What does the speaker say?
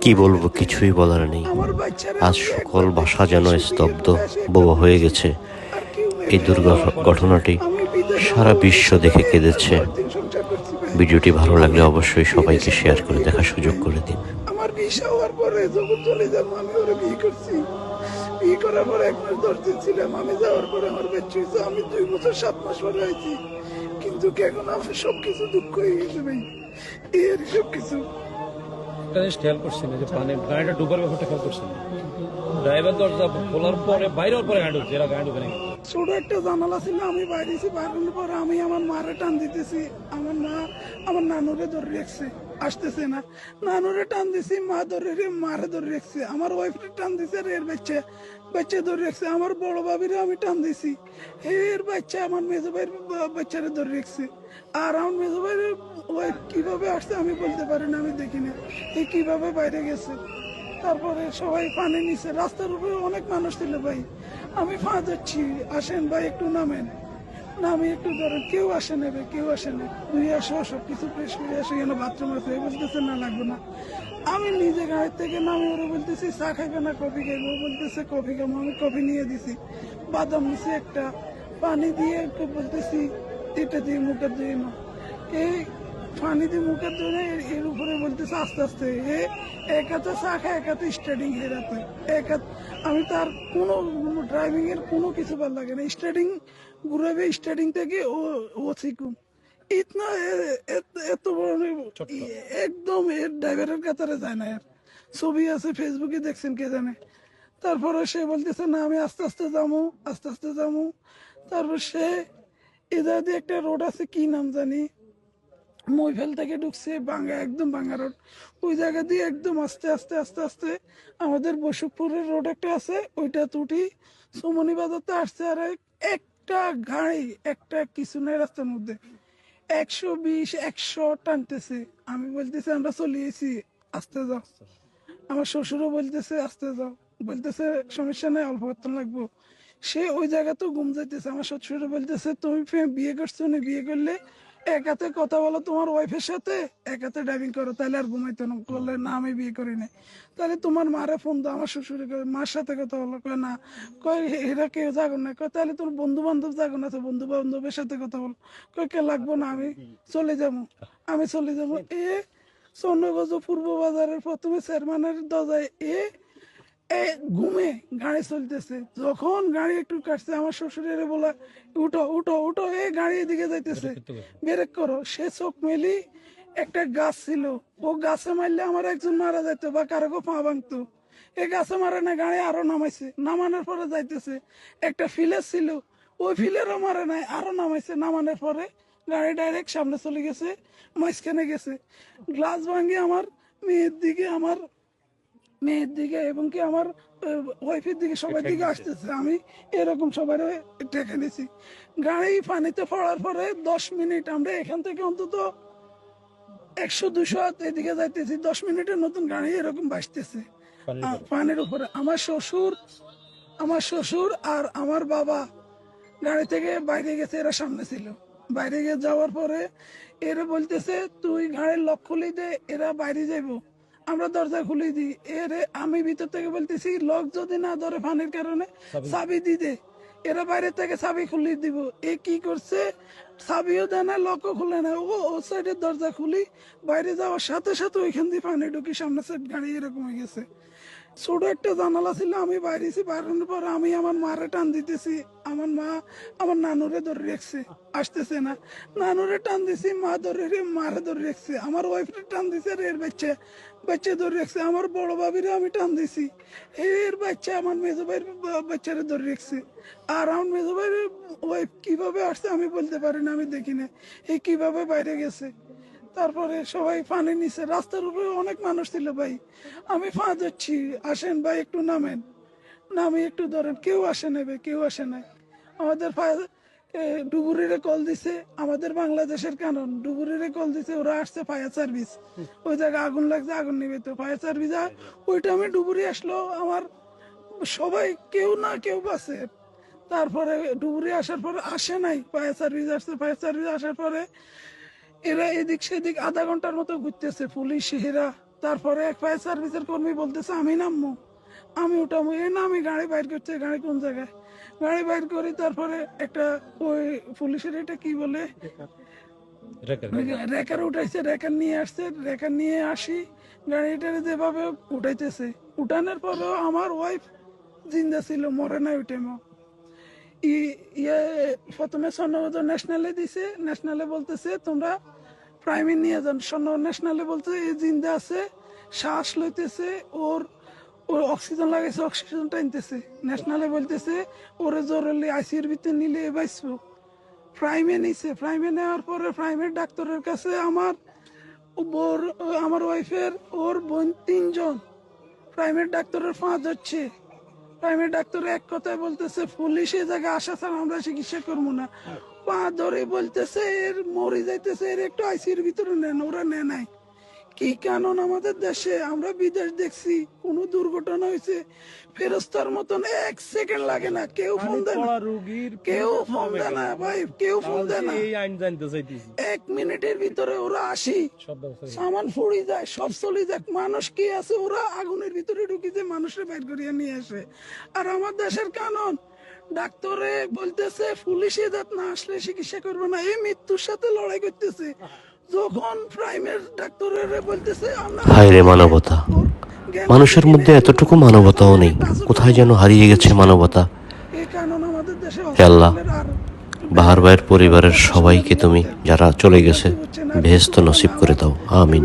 কি বলব, কিছুই বলার নেই। আজ সকল ভাষা যেন স্তব্ধ বোবা হয়ে গেছে। এই। দুর্ঘটনাটি সারা বিশ্ব দেখে কেঁদেছে। ভিডিওটি ভালো লাগলে অবশ্যই সবাইকে শেয়ার করে দেখার সুযোগ করে দিন। আমার বিয়ে হওয়ার পরে যখন চলে আমি ওরা বিয়ে করছি। বিয়ে করার পরে এক মাস ছিলাম, আমি যাওয়ার পরে আমার আমি দুই বছর সাত মাস পরে কিন্তু এখন সবকিছু দুঃখ হয়ে গেছে ভাই? এর সবকিছু। একটা জিনিস খেয়াল করছি না যে পানি, গাড়িটা ডুবার ব্যাপারটা খেয়াল করছি না। ড্রাইভার দরজা খোলার পরে বাইরে পরে গাড়ি ঢুকছে, এরা গাড়ি ঢুকে নাকি ছোট একটা জানালা ছিল, আমি বাইরেছি বাইরের পরে আমি আমার মারে টান দিতেছি, আমার মা, আমার নানুরে ধরে রেখছে। আসতেছে না। নানুরে টান দিছি, মা ধরে রে, মারে ধরে রেখছে। আমার ওয়াইফরে টান দিছে আর এর বাচ্চা। বাচ্চা ধরে রেখছে। আমার বড় বাবিরে আমি টান দিছি। এর বাচ্চা আমার মেজো ভাইয়ের বাচ্চারে ধরে রেখছে। আর আমার মেজো ভাইয়ের ওয়াইফ কীভাবে আসছে আমি বলতে পারি না, আমি দেখি না। এই কীভাবে বাইরে গেছে? তারপরে সবাই পানি নিছে। রাস্তার উপরে অনেক মানুষ ছিল ভাই। আমি ফা যাচ্ছি আসেন ভাই, একটু নামেন। নামি একটু ধরেন, কেউ আসে নেবে কেউ আসে না। দুই আসো সব কিছু ফ্রেশ করে আসে গেল বাথরুম আছে বলতেছে না, লাগবে না। আমি নিজে গাড়ি থেকে নামি ওরা বলতেছি, চা খাইবে না, কফি খাইবে ও বলতেছে, কফি খাব, আমি কফি নিয়ে দিছি। বাদাম নিছি একটা, পানি দিয়ে একটু বলতেছি, এটা দিয়ে মুখে দিয়ে না এই পানি দিয়ে মুখের জন্য এর উপরে বলতেছে, আস্তে আস্তে, এ এক হাতে খায় এক হাতে স্টার্টিং হেরাতে এক আমি তার কোনো ড্রাইভিং এর কোনো কিছু ভালো লাগে না। স্টার্টিং ঘুরাবে স্টার্টিং থেকে ও ও শিখুন ইতনা এত- বড় একদম এর ড্রাইভারের কাতারে যায় না এর। ছবি আছে ফেসবুকে দেখছেন কে জানে। তারপরে সে বলতেছে না আমি আস্তে আস্তে যাব আস্তে আস্তে যাব। তারপর সে এদের দিয়ে একটা রোড আছে কি নাম জানি? মইফেল থেকে ঢুকছে বাঙ্গা একদম বাঙ্গা রোড ওই জায়গা দিয়ে একদম আস্তে আস্তে আস্তে আস্তে আমাদের বসুকপুরের রোড একটা আছে ওইটা তুটি সুমনি বাজারতে আসছে আর এক- একটা গাড়ি, একটা কিছু নাই রাস্তার মধ্যে। একশো বিশ, একশো টানতেছে। আমি বলতেছি, আমরা চলিয়েছি আস্তে যাও। আমার শ্বশুরও বলতেছে, আস্তে যাও। বলতেছে, সমস্যা নাই, অল্প করতে লাগবো। সে ওই জায়গা তো ঘুম যাইতেছে। আমার শ্বশুর বলতেছে, তুমি বিয়ে করছ না? বিয়ে করলে এক হাতে কথা বলো তোমার ওয়াইফের সাথে? একাতে ড্রাইভিং করো, তাহলে আর ঘুমাইতো না। বললে, না, আমি বিয়ে করি নাই। তাহলে তোমার মারে ফোন দাও, আমার শ্বশুরে কয় মার সাথে কথা বলো। কয়, না। কয় এরা কেউ জাগো না কয়, তাহলে তোর বন্ধু বান্ধব জাগো না তো বন্ধু বান্ধবের সাথে কথা বলো। কয়, কে লাগবো না, আমি চলে যাব, আমি চলে যাব। এ স্বর্ণগঞ্জ পূর্ব বাজারের প্রথমে চেয়ারম্যানের দরজায় এ এ ঘুমে গাড়ি চলতেছে। যখন গাড়ি একটু কাটছে আমার শ্বশুরের বলা উঠো উঠো উঠো এ গাড়ি এদিকে যাইতেছে। ব্রেক করো। সে চোখ মেলি একটা গাছ ছিল। ও গাছে মারলে আমার একজন মারা যাইতো বা কারও পা ভাঙতো। এই গাছে মারে না গাড়ি আরও নামাইছে। নামানোর পরে যাইতেছে একটা ফিলের ছিল। ওই ফিলেরও মারে নাই আরও নামাইছে। নামানোর পরে গাড়ি ডাইরেক্ট সামনে চলে গেছে মাঝখানে গেছে। গ্লাস ভাঙে আমার মেয়ের দিকে আমার মেয়ের দিকে এবং কি আমার ওয়াইফের দিকে সবার দিকে আসতেছে। আমি এরকম সবার টেকে নিছি। গাড়ি পানিতে পড়ার পরে দশ মিনিট আমরা এখান থেকে অন্তত একশো দুশো এদিকে যাইতেছি। দশ মিনিটের নতুন গাড়ি এরকম ভাসতেছে আ, পানির উপরে। আমার শ্বশুর আমার শ্বশুর আর আমার বাবা গাড়ি থেকে বাইরে গেছে এরা সামনে ছিল। বাইরে গিয়ে যাওয়ার পরে এরা বলতেছে তুই গাড়ির লক খুলে দে এরা বাইরে যাইবো। আমরা দরজা খুলে দিই। এর আমি ভিতর থেকে বলতেছি লোক যদি না ধরে পানির কারণে চাবি দি দে। এরা বাইরে থেকে চাবি খুলে দিব। এ কি করছে? চাবিও দেয় না লকও খুলে না। ও ও সাইডের দরজা খুলি বাইরে যাওয়ার সাথে সাথে ওইখান দিয়ে পানি ঢুকি সামনে সাইড গাড়ি এরকম হয়ে গেছে। ছোট একটা জানালা ছিল, আমি বাইরেছি বাইরের পর আমি আমার মারে টান দিতেছি। আমার মা আমার নানুরে ধরে রেখছে, আসতেছে না। নানুরে টান দিছি, মা ধরে মারে ধরে রেখছে। আমার ওয়াইফরে টান দিছে আর এর বাচ্চা বাচ্চা ধরে রেখছে। আমার বড় বাবিরে আমি টান দিছি। এর বাচ্চা আমার মেজো ভাইয়ের বাচ্চারে ধরে রেখছে। আর আমার মেজো ভাইয়ের ওয়াইফ কীভাবে আসছে আমি বলতে পারি না, আমি দেখি না। এই কীভাবে বাইরে গেছে? তারপরে সবাই পানি নিছে। রাস্তার উপরে অনেক মানুষ ছিল ভাই। আমি ফা যাচ্ছি আসেন ভাই, একটু নামেন। নামি একটু ধরেন, কেউ আসে নেবে কেউ আসে নাই। আমাদের ডুবুরিরে কল দিছে। আমাদের বাংলাদেশের কারণ, ডুবুরিরে কল দিছে, ওরা আসছে ফায়ার সার্ভিস। ওই জায়গায় আগুন লাগছে, আগুন নিবে তো। ফায়ার সার্ভিস আর ওই টাইমে ডুবুরি আসলো, আমার সবাই কেউ না কেউ বাসে তারপরে ডুবুরি আসার পরে আসে নাই। ফায়ার সার্ভিস আসছে, ফায়ার সার্ভিস আসার পরে এরা এদিক সেদিক আধা ঘণ্টার মতো ঘুরতেছে পুলিশ এরা তারপরে এক ফায়ার সার্ভিসের কর্মী বলতেছে আমি নামবো আমি উঠামো। এই না আমি গাড়ি বাইর করছি গাড়ি কোন জায়গায়? গাড়ি বাইর করি তারপরে একটা ওই পুলিশের এটা কি বলে? রেকার উঠাইছে রেকার নিয়ে আসছে রেকার নিয়ে আসি। গাড়িটার যেভাবে উঠাইতেছে। উঠানোর পরেও আমার ওয়াইফ জিন্দা ছিল মরে নাই ওই টাইমও ইয়ে প্রথমে স্বর্ণপদক ন্যাশনালে দিছে, ন্যাশনালে বলতেছে, তোমরা প্রাইমে নিয়ে যান স্বর্ণ ন্যাশনালে বলতে এই জিন্দা আছে, শ্বাস লইতেছে, ওর ওর অক্সিজেন লাগাইছে অক্সিজেন টানতেছে ন্যাশনালে বলতেছে, ওরে জরুরি আইসিউর ভিতরে নিলে বাঁচবো প্রাইমে নিছে। প্রাইমে নেওয়ার পরে প্রাইমের ডাক্তারের কাছে আমার আমার ওয়াইফের ওর বোন তিনজন। প্রাইমের ডাক্তারের ফাঁদ হচ্ছে। প্রাইমের ডাক্তার এক কথায় বলতেছে পুলিশ এ জায়গায় আসা ছাড়া আমরা চিকিৎসা করব না। পা ধরে বলতেছে এর মরে যাইতেছে এর একটু আইসির ভিতরে নেন ওরা নেয় নাই। কি কারণ আমাদের দেশে? আমরা বিদেশ দেখছি কোন দুর্ঘটনা হয়েছে। ফেরস্তার মতন এক সেকেন্ড লাগে না কেউ ফোন দেয় না। রোগীর কেউ ফোন দেয় না ভাই কেউ ফোন দেয় না। এই আইন জানতে চাইতেছি। এক মিনিটের ভিতরে ওরা আসি। সামান ফুড়ি যায় সব চলে যায়। মানুষ কি আছে? ওরা আগুনের ভিতরে ঢুকি যে মানুষের বাইর করিয়া নিয়ে আসে। আর আমার দেশের কানন ডাক্তারে বলতেছে পুলিশে যাত না আসলে চিকিৎসা করবে না। এই মৃত্যুর সাথে লড়াই করতেছে। যখন প্রাইমের ডাক্তারের বলতেছে হায় রে মানবতা। মানুষের মধ্যে এতটুকু মানবতাও নেই। কোথায় যেন হারিয়ে গেছে মানবতা। আল্লাহ, বাহার ভাইয়ের পরিবারের সবাইকে তুমি যারা চলে গেছে ভেস্ত নসিব করে দাও। আমিন।